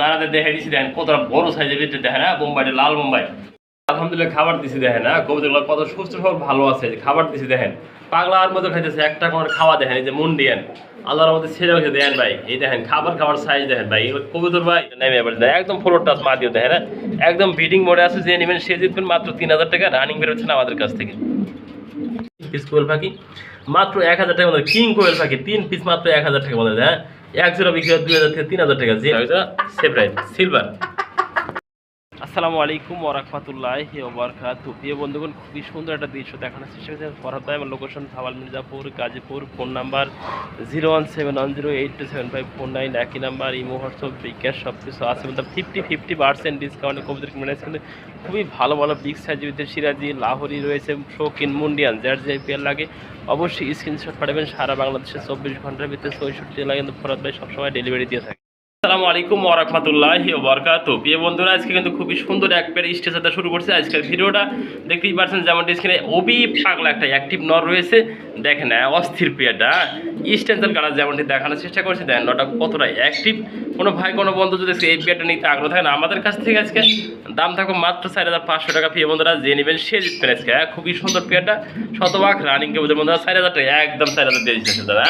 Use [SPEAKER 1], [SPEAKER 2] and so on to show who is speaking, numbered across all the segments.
[SPEAKER 1] নানাদের দেখে দিছি, দেখেন কতটা বড় সাইজের ভিতরে, দেখেন হ্যাঁ বোম্বাইটা, লাল বোম্বাই। আলহামদুলিল্লাহ খাবার দিছি, দেখেন হ্যাঁ কবিতাগুলো কত সুস্থ সবল, ভালো আছে, খাবার দিছি, দেখেন। পাগলার মতো খাইতেছে, একটা কোনো খাওয়া দেখেন, এই যে মুন্ডিয়ান। আল্লাহর মধ্যে ছেড়ে হয়েছে দেখেন ভাই। এই দেখেন, খাবার খাবার সাইজ দেখেন ভাই। এগুলো কবিতর ভাই নেমে এবার দেখেন একদম ফ্লোর টাচ মা দিও দেখেন হ্যাঁ? একদম বিডিং মোডে আছে, যে নেবেন, সে জিতবেন, মাত্র তিন হাজার টাকা রানিং বেরোচ্ছেন আমাদের কাছ থেকে। পিস কোয়েল পাখি, মাত্র এক হাজার টাকা মধ্যে কিং কোয়েল পাখি, তিন পিস মাত্র এক হাজার টাকা মধ্যে হ্যাঁ। এক জোড়া বিক্রি হয় দুই হাজার থেকে তিন হাজার টাকা যে রাইট সিলভার আসসালামু আলাইকুম ওরহমতুল্লাহ ওবরকাত প্রিয় বন্ধুগণ, খুবই সুন্দর একটা দৃশ্য দেখানোর চেষ্টা করছে। ফরহাদ ভাই, আমার লোকেশন সাওয়াল Mirzapur, Gazipur phone number zero one seven one zero eight two seven five four nine একই নাম্বার ইমো হোয়াটসঅ্যাপ বিকাশ সব কিছু আছে মধ্যে ফিফটি ফিফটি পার্সেন্ট ডিসকাউন্টে কবিতার কিনে কিন্তু খুবই ভালো ভালো বিগ সাইজের ভিতরে সিরাজি, লাহোরি রয়েছে শৌকিন মুন্ডিয়ান, যার যে পেয়ার লাগে। অবশ্যই স্ক্রিনশট পাঠাবেন। সারা বাংলাদেশে চব্বিশ ঘণ্টার ভিতরে চৌষট্টি জেলা কিন্তু ফরহাদ ভাই সবসময় ডেলিভারি দিয়ে থাকে। আসসালামু আলাইকুম ওরহমতুল্লাহি বরকাত প্রিয় বন্ধুরা, আজকে কিন্তু খুবই সুন্দর এক পেয়ার স্টেজারটা শুরু করছে। আজকের ভিডিওটা দেখতেই পারছেন যেমন স্ক্রিনে অবি পাগলা একটা অ্যাক্টিভ নর রয়েছে। দেখেন, অস্থির পেয়ারটা স্টেন্সার কালার যেমনটি দেখানোর চেষ্টা করছে, দেখেন নটা কতটা অ্যাক্টিভ কোনো ভাই কোনো বন্ধু যদি এই পেয়ারটা নিতে আগ্রহ থাকেন আমাদের কাছ থেকে আজকে দাম থাকবে মাত্র চার হাজার পাঁচশো টাকা। প্রিয় বন্ধুরা যে নেবেন সে জিতবেন আজকে। হ্যাঁ, খুবই সুন্দর পেয়ারটা। শতভাগ রানিং কে বলতে বন্ধুরা চার হাজার টাকা একদম চার হাজার দিয়ে দিচ্ছে দাদা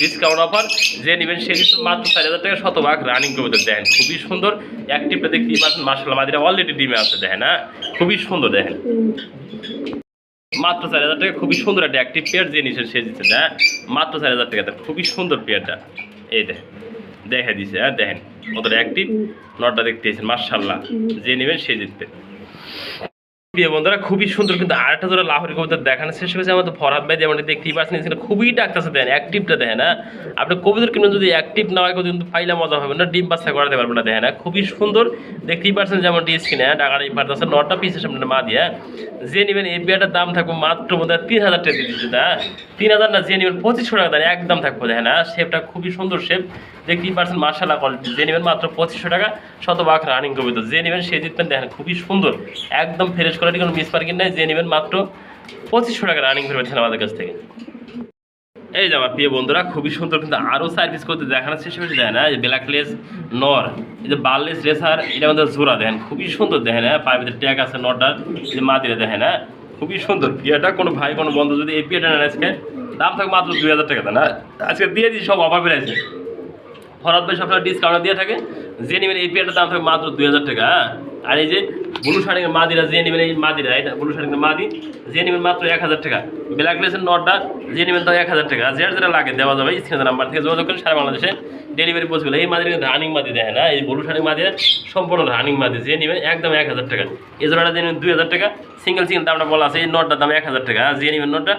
[SPEAKER 1] ডিসকাউন্ট অফার যে নেবেন সে জিতবেন মাত্র চার হাজার টাকা শতভাগ রানিং কে বলতে দেখেন খুবই সুন্দর অ্যাক্টিভটা দেখতেই পাচ্ছেন। মার্শাল মাদিরা অলরেডি ডিমে আছে দেখেন হ্যাঁ। খুবই সুন্দর দেখেন। মাত্র চার হাজার টাকা খুবই সুন্দর একটা অ্যাক্টিভ পেয়ার যে নিচ্ছে সে দিচ্ছে হ্যাঁ। মাত্র চার হাজার টাকা খুবই সুন্দর পেয়ারটা এই দেখেন। দেখে দিছে হ্যাঁ দেখেন কতটা অ্যাক্টিভ নটটা দেখতেছেন মার্শাল্লাহ যে নেবেন সে জিতবে। প্রিয় বন্ধুরা, খুবই সুন্দর কিন্তু আরেকটা জোড়া লাহোরি কবিতা দেখানো শেষ হয়েছে। আমাদের ফরহাদ ভাই যেমন দেখতেই পাচ্ছেন এখানে খুবই ডাকতেছে দেন অ্যাক্টিভটা দেখেন হ্যাঁ। আপনি কবিতার কিন্তু যদি অ্যাক্টিভ না হয় কিন্তু পাইলে মজা হবে না, ডিম বাচ্চা করাতে পারবে না, দেখেন হ্যাঁ। খুবই সুন্দর, দেখতেই পাচ্ছেন যেমন ডি স্ক্রিনে হ্যাঁ টাকাটা এই পারতেছে নটা পিসের সামনে মা দিয়ে হ্যাঁ? যে নেবেন এই বিয়াটার দাম থাকবে মাত্র বোধ হয় তিন হাজার টাকা দিয়ে দিচ্ছে তিন হাজার না, যে নেবেন পঁচিশশো টাকা দেন একদম থাকবে, দেখেন হ্যাঁ। শেপটা খুবই সুন্দর শেপ দেখতেই পাচ্ছেন মার্শাল্লাহ কোয়ালিটি যে নেবেন মাত্র পঁচিশশো টাকা, শতভাগ রানিং কবিতা। যে নেবেন সে জিতবেন, দেখেন, খুবই সুন্দর। একদম ফ্রেশ কোয়ালিটি কোনো মিস পার্কিং নাই। যে নেবেন মাত্র পঁচিশশো টাকা রানিং করে পেয়েছেন আমাদের কাছ থেকে। এই যে আমার প্রিয় বন্ধুরা, খুবই সুন্দর কিন্তু আরও সার্ভিস করতে দেখানোর চেষ্টা করছে। দেখেন হ্যাঁ ব্ল্যাকলেস নর এই যে বার্লেস রেসার এটা আমাদের জোড়া দেখেন, খুবই সুন্দর। দেখেন হ্যাঁ পায়ের ভিতরে ট্যাগ আছে নটার এই যে মা দিলে দেখেন হ্যাঁ খুবই সুন্দর। পিয়াটা কোনো ভাই, কোনো বন্ধু যদি এই পিয়াটা নেন আজকে, দাম থাকবে মাত্র দুই হাজার টাকা দেন আজকে দিয়ে দিই, সব অফার বেড়েছে ফরাদ ভাই সবসময় ডিসকাউন্ট দিয়ে থাকে। যে নেবেন এই পেয়ারটার দাম থাকে মাত্র দুই হাজার টাকা হ্যাঁ? আর এই যে ব্লু শার্টিংয়ের মাদিরা, যে নেবেন এই মাদিরা, এটা ব্লু শার্টিংয়ের মাদি, যে নেবেন মাত্র এক হাজার টাকা। ব্ল্যাক লেসের নটটা যে নেবেন তাও এক হাজার টাকা। যেটা যেটা লাগে, দেওয়া যাবে স্ক্রিনের নাম্বার থেকে যোগাযোগ করে সারা বাংলাদেশে ডেলিভারি পসিবল এই মাদির রানিং মাদি দেয় না, এই ব্লু শার্টিং মাদিরা সম্পূর্ণ রানিং মাদি, যে নেবেন একদম এক হাজার টাকা। এই যে নেবেন দুই হাজার টাকা সিঙ্গেল সিঙ্গেল দামটা বলা আছে, এই নটটার দাম এক হাজার টাকা। যে নেবেন নটটা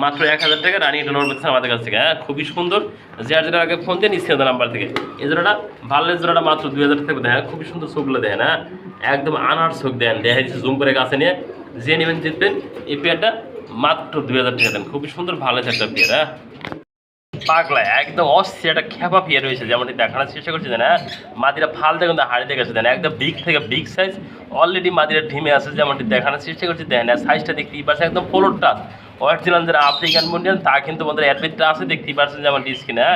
[SPEAKER 1] মাত্র এক হাজার টাকা রানি এটা পেতেছেন আমাদের কাছ থেকে হ্যাঁ? খুবই সুন্দর। যার যেটা আগে ফোন দিয়ে নিচ্ছে নাম্বার থেকে। এই জোড়াটা, ভাল্লের জোড়াটা মাত্র দুই হাজার টাকা দেয় খুবই সুন্দর চোখগুলো দেয় না একদম আনার চোখ দেন দেখা যাচ্ছে জুম করে কাছে নিয়ে। যে নেবেন জিতবেন এই পেয়ারটা মাত্র দুই হাজার টাকা দেন। খুবই সুন্দর ভালো একটা পেয়ার হ্যাঁ? পাগলা, একদম অস্থির একটা খেপা পেয়ে রয়েছে, যেমনটি দেখানোর চেষ্টা করছে না মাদিরা ফাল দেখুন হাড়ি দেখেছে দেন একদম বিগ থেকে বিগ সাইজ অলরেডি মাদিরা ঢিমে আছে, যেমনটি দেখানোর চেষ্টা করছে দেন সাইজটা দেখতেই পাচ্ছে একদম ফোলোরটা অরিজিনাল যারা আফ্রিকান মুন্ডিয়ান তা কিন্তু আমাদের অ্যাডমিটটা আছে, দেখতেই পাচ্ছেন যেমন স্কিনে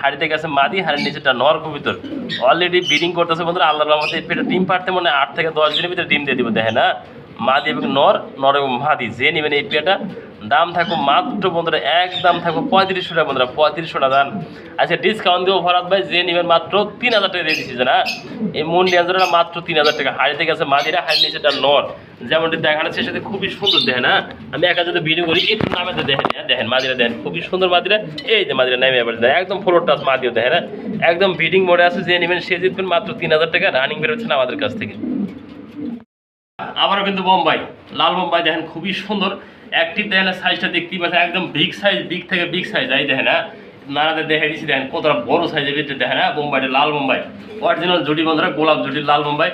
[SPEAKER 1] হাড়িতে গেছে মাদি, হাড়ির নিচেটা নর ভিতর অলরেডি ব্রিডিং করতেছে বন্ধুরা, আল্লাহর রহমতে পেটে ডিম পারতে মানে আট থেকে দশ দিনের ভিতরে ডিম দিয়ে দিব, দেখেন না মাদি এবং নর নর এবং মাদি, যে নেবেন এই পেয়াটা, দাম থাকব মাত্র বন্ধুরা একদম থাকব পঁয়ত্রিশশো টাকা বন্ধুরা, পঁয়ত্রিশশো টাকা দাম। আচ্ছা ডিসকাউন্ট দেবো ভরাত ভাই, যে নেবেন মাত্র তিন হাজার টাকা দিয়ে দিচ্ছি না এই মুন্ডিয়ানজোড়া মাত্র তিন হাজার টাকা। হাড়িতে গেছে মাদিরা হাড়ির নিচেটা নর। যেমনটি দেখানো সে সাথে খুবই সুন্দর দেখেন হ্যাঁ? আমি একা যদি ভিডিও করি, একটু নামে তো দেখেন হ্যাঁ? দেখেন, মাদিরা দেখেন, খুবই সুন্দর মাদিরা। এই যে মাদিরা, নামে এবার দেখেন, একদম ফ্লোর টাচ মাদিও দেখেন হ্যাঁ? একদম বিডিং মোডে আছে, যে নেবেন, সে জিতবেন মাত্র তিন হাজার টাকা রানিং বেরোচ্ছে না আমাদের কাছ থেকে। আবারও কিন্তু বোম্বাই, লাল বোম্বাই দেখেন খুবই সুন্দর। অ্যাক্টিভ দেখেন সাইজটা দেখতেই পাচ্ছেন, একদম বিগ সাইজ বিগ থেকে বিগ সাইজ এই দেখেন হ্যাঁ? নানাদের দেখে দিচ্ছি, দেখেন, কতটা বড় সাইজের ভিতরে, দেখেন হ্যাঁ? বোম্বাইটা লাল বোম্বাই। অরিজিনাল জুটি বন্ধুরা গোলাপ জুটি, লাল বোম্বাই।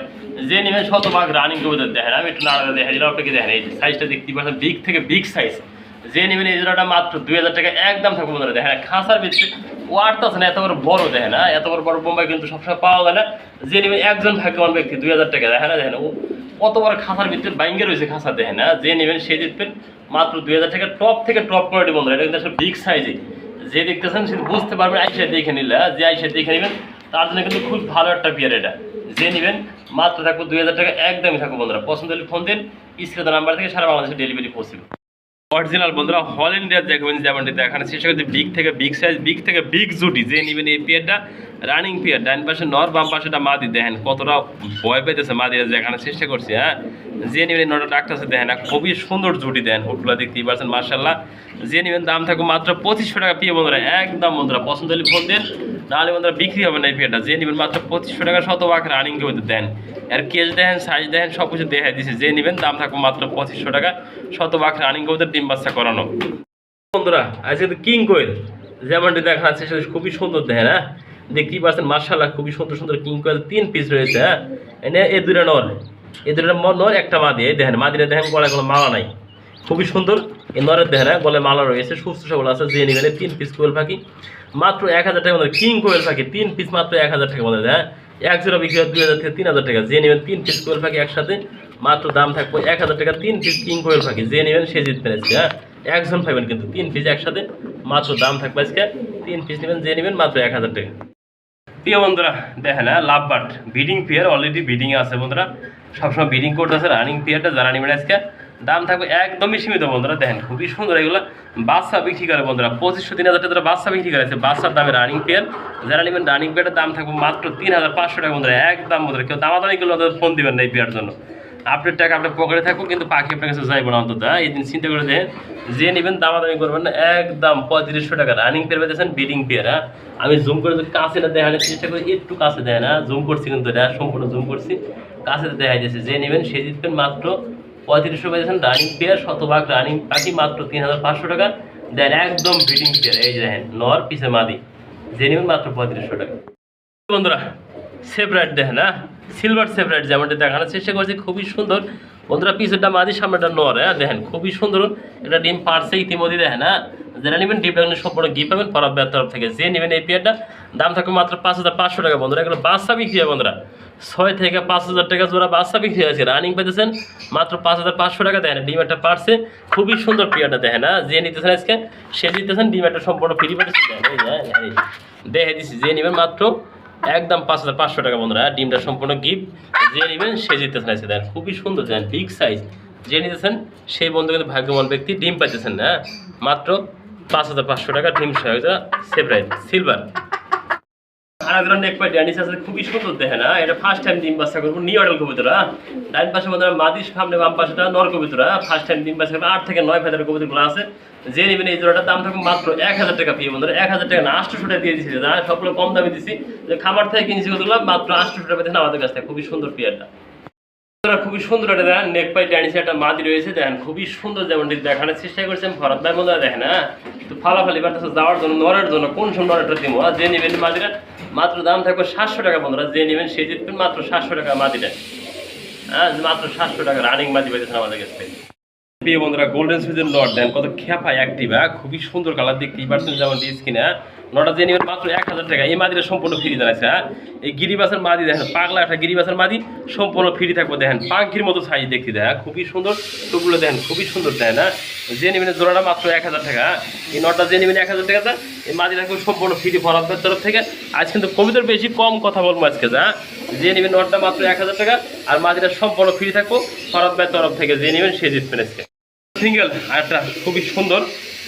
[SPEAKER 1] যে নেবেন শতভাগ রানিং কবিতা, দেখেন, আমি একটু নানাদের দেখে দিলাম, আপনাকে দেখেন এই সাইজটা দেখতেই পাচ্ছেন বিগ থেকে বিগ সাইজ যে নেবেন এই জোড়াটা মাত্র দুই হাজার টাকা একদম থাকবে বন্ধুরা। দেখেন খাসার ভিতরে আছে না, এত বড় বড়, দেখেন হ্যাঁ? এত বড় বড় বোম্বাই কিন্তু সবসময় পাওয়া যায় না। যে নেবেন একজন ভাগ্যবান ব্যক্তি, দুই হাজার টাকা, দেখেন না দেখেন, ও কত বড় খাসার ভিতরে বাইঙ্গে রয়েছে খাসা দেখেন হ্যাঁ? যে নেবেন সে জিতবেন মাত্র দুই হাজার টাকা, টপ থেকে টপ কোয়ালিটি বন্ধুরা, এটা কিন্তু আসলে বিগ সাইজে যে দেখতেছেন, সে বুঝতে পারবেন আইসা দেখে নিলে হ্যাঁ? যে আইসা দেখে নেবেন, তার জন্য কিন্তু খুব ভালো একটা বিয়ার এটা। যে নেবেন, মাত্র থাকব দুই হাজার টাকা একদমই থাকব বন্ধুরা। পছন্দ হলে ফোন দিন, স্ক্রিন নাম্বার থেকে সারা বাংলাদেশে ডেলিভারি পসিবল অরিজিনাল বন্ধুরা হল ইন্ডিয়ার দেখবেন যেমনটি দেখানো চেষ্টা করছি বিগ থেকে বিগ সাইজ বিগ থেকে বিগ জুটি, যে নেবেন এই পিয়ারটা রানিং পিয়ার, ডান পাশে নর, বাম পাশেটা মাদি, দেখেন কতটা ভয় পেতেছে মাদিরা দেখানোর চেষ্টা করছি হ্যাঁ? যে নেবেন নটা ডাক্তারছে দেখেন খুবই সুন্দর জুটি দেন হুটগুলো দেখতেই পারছেন মার্শাল্লাহ যে নেবেন দাম থাকবে মাত্র পঁচিশশো টাকা পিয়ে বন্ধুরা, একদম বন্ধুরা, পছন্দ হলে ফোন দেন। নাহলে বন্ধুরা বিক্রি হবে না এই যে নেবেন মাত্র পঁচিশশো টাকা শত বাঘ রানিং মধ্যে দেন। আর কেজ দেখেন সাইজ দেখেন সব কিছু দেখাই দিচ্ছে যে নেবেন, দাম থাকবে মাত্র পঁচিশশো টাকা। শত বাঘ রানিং মধ্যে ডিম বাচ্চা করানো। বন্ধুরা, আজকে তো কিং কোয়েল যেমনটি দেখা যাচ্ছে, সেটা খুবই সুন্দর দেখেন হ্যাঁ? দেখতেই পাচ্ছেন? মার্শাল্লাহ খুবই সুন্দর সুন্দর কিং কোয়েল তিন পিস রয়েছে হ্যাঁ? এ দুটা নর। এ দুটা নর, একটা মাদি। এই দেখেন মাদিরা দেখেন, গলায় কোনো মালা নাই। খুবই সুন্দর। নরের দেখেন হ্যাঁ গলায় মালা রয়েছে, সুস্থ সবল আছে, যে নিবেন তিন পিস কোয়েল পাখি মাত্র এক হাজার টাকা মধ্যে কিং কোয়েল পাখি তিন পিস মাত্র এক হাজার টাকা মধ্যে হ্যাঁ? এক জোড়া বিক্রি হয় দুই হাজার থেকে তিন হাজার টাকা। যে নেবেন তিন পিস কোয়েল পাখি একসাথে, মাত্র দাম থাকবে এক হাজার টাকা, তিন পিস কিং কোয়েল পাখি যে নেবেন সে জিতবেন আজকে হ্যাঁ? একজন পাইবেন কিন্তু তিন পিস একসাথে, মাত্র দাম থাকবে আজকে, তিন পিস নেবেন, যে নেবেন মাত্র এক হাজার টাকা। প্রিয় বন্ধুরা, দেখেন হ্যাঁ love bird breeding pair already breeding আছে বন্ধুরা। সবসময় বিডিং করতেছে রানিং পেয়ারটা যারা নেবেন আজকে দাম থাকবে একদমই সীমিত বন্ধুরা, দেখেন খুবই সুন্দর এগুলো। বাচ্চা বিক্রি করে বন্ধুরা, পঁচিশশো, তিন হাজার টাকা বাচ্চা বিক্রি করেছে বাচ্চার দামে রানিং পেয়ার যারা নেবেন রানিং পেয়ারের দাম থাকবে মাত্র তিন হাজার পাঁচশো টাকা বন্ধুরা, একদম বন্ধুরা। কেউ দামাদামি করলে ওদের ফোন দিবেন না এই পেয়ার জন্য। আপনার টাকা আপনার পকেটে থাকুক, কিন্তু পাখি আপনার কাছে যাইব না অন্তত হ্যাঁ? এই দিন চিন্তা করে দেখেন, যে নেবেন দামাদামি করবেন না, একদম পঁয়ত্রিশশো টাকা রানিং পেয়ার পেয়েছেন বিডিং পেয়ার হ্যাঁ? আমি জুম করে যদি কাছে না দেখানোর চেষ্টা করি, একটু কাছে দেয় না জুম করছি কিন্তু সম্পূর্ণ জুম করছি। কাছে দেখা যাচ্ছে যে নেবেন সে জিতবেন মাত্র পঁয়ত্রিশশো পেয়েছেন রানিং পেয়ার শতভাগ রানিং পাখি, মাত্র তিন হাজার পাঁচশো টাকা। দেন একদম ব্রিডিং পেয়ার এই যে দেখেন, নর পিছে মাদি। যে মাত্র পঁয়ত্রিশশো টাকা। বন্ধুরা সেপারেট দেখেন হ্যাঁ? সিলভার সেপারেট যেমনটা দেখানোর চেষ্টা করছি, খুবই সুন্দর। বন্ধুরা পিসেরটা মাদি সামনেটা নর হ্যাঁ? দেখেন, খুবই সুন্দর। এটা ডিম পারছে ইতিমধ্যে, দেখেন হ্যাঁ? যারা নেবেন ডিমটা কিন্তু সম্পূর্ণ গিফট পাবেন পরাব তরফ থেকে যে নেবেন এই পেয়ারটা দাম থাকবে মাত্র পাঁচ হাজার পাঁচশো টাকা। বন্ধুরা, এগুলো বাচ্চা বিক্রি হয় বন্ধুরা। ছয় থেকে পাঁচ হাজার টাকা জোড়া বাচ্চা বিক্রি হয়েছে রানিং পেতেছেন মাত্র পাঁচ হাজার পাঁচশো টাকা দেন। ডিম একটা পারছে, খুবই সুন্দর পেয়ারটা দেখেন না যে নিতেছেন আজকে, সে দিতেছেন ডিম একটা সম্পূর্ণ ফ্রি দেখেন এই। দেখে দিচ্ছি যে নেবেন মাত্র একদম পাঁচ হাজার পাঁচশো টাকা বন্ধুরা। ডিমটা সম্পূর্ণ গিফট যে নেবেন, সে জিতেছেন আছে দেন, খুবই সুন্দর, দেন বিগ সাইজ যে নিতেছেন, সেই বন্ধু কিন্তু ভাগ্যবান ব্যক্তি, ডিম পাইতেছেন হ্যাঁ? মাত্র পাঁচ হাজার পাঁচশো টাকা ডিম সহায়তা সিলভার। কবিতরা ডাইন পাশে সামনে নর কবিতরা ফার্স্ট টাইম ডিম আট থেকে নয় আছে। দাম মাত্র এক হাজার টাকা এক হাজার টাকা দিয়ে কম দামে যে থেকে মাত্র আমাদের খুবই সুন্দর পিয়ারটা। খুবই সুন্দর একটা দেখেন নেক পাই ড্যানিসে একটা মাদি রয়েছে, দেখেন, খুবই সুন্দর যেমনটি দেখানোর চেষ্টা করছেন ভরত ভাই বন্ধুরা, দেখেন হ্যাঁ? একটু ফালাফালি বাড়তেছে, যাওয়ার জন্য নরের জন্য, কোন সময় নরেরটা দিব যে নেবেন মাদিরা মাত্র দাম থাকবে সাতশো টাকা বন্ধুরা, যে নেবেন সে জিতবেন মাত্র সাতশো টাকা মাদিটা। হ্যাঁ মাত্র সাতশো টাকা রানিং মাদি পেয়েছেন আমাদের কাছ বন্ধুরা গোল্ডেন সুইজের লট দেন কত খেপা অ্যাক্টিভ খুবই সুন্দর কালার দেখতেই পারছেন যেমন স্কিনে হ্যাঁ? নটা যে নেবেন মাত্র এক হাজার টাকা। এই মাদিটা সম্পূর্ণ ফ্রি জানাচ্ছে হ্যাঁ? এই গিরিবাসের মাদি দেখেন, পাগলা একটা গিরিবাসের মাদি সম্পূর্ণ ফ্রি থাকবে, দেখেন। পাখির মতো সাইজ দেখতে দেয় হ্যাঁ? খুবই সুন্দর টুকগুলো দেখেন, খুবই সুন্দর দেয় না? যে নেবেন জোড়াটা মাত্র এক হাজার টাকা হ্যাঁ? এই নটা যে নেবেন এক হাজার টাকা এই মাদি থাকবে সম্পূর্ণ ফ্রি ফরাদের তরফ থেকে। আজ কিন্তু কবিতার বেশি কম কথা বলব আজকে হ্যাঁ যে নেবেন নটটা মাত্র এক হাজার টাকা, আর মাদিটা সম্পূর্ণ ফ্রি থাকব ভাইয়ের তরফ থেকে। যে নেবেন সে জিতবেন আজকে। সিঙ্গেল একটা খুবই সুন্দর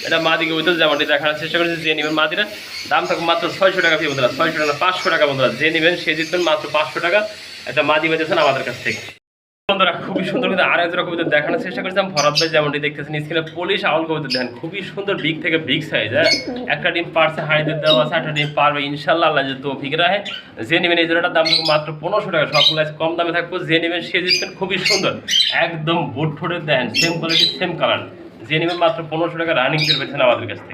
[SPEAKER 1] এটা মাদিকে বলতে যেমনটি দেখানোর চেষ্টা করেছি, যে নেবেন মাদিরা দাম থাকবে মাত্র ছয়শো টাকা ফি বন্ধুরা, ছয়শো টাকা পাঁচশো টাকা বন্ধুরা। যে নেবেন সে জিতবেন মাত্র পাঁচশো টাকা। একটা মাদি বেঁধেছেন আমাদের কাছ থেকে। বন্ধুরা, খুবই সুন্দর কিন্তু আর একজোড়া কবিতা দেখানোর চেষ্টা করেছিলাম ভরত ভাই যেমনটি দেখতেছেন, স্ক্রিনে পুলিশ আউল কবিতা দেখেন। খুবই সুন্দর বিগ থেকে বিগ সাইজ হ্যাঁ? একটা ডিম পারছে, হাড়িতে দেওয়া আছে, একটা ডিম পারবে, ইনশাল্লাহ আল্লাহ যে তো ফিক যে নেবেন এই জোড়াটার দাম মাত্র পনেরোশো টাকা সবগুলো কম দামে থাকব। যে নেবেন সে জিতবেন, খুবই সুন্দর। একদম বুট ফুটে দেন সেম কোয়ালিটি সেম কালার নেবেন মাত্র পনেরোশো টাকা রানিং পেয়েছেন আমাদের কাছ থেকে।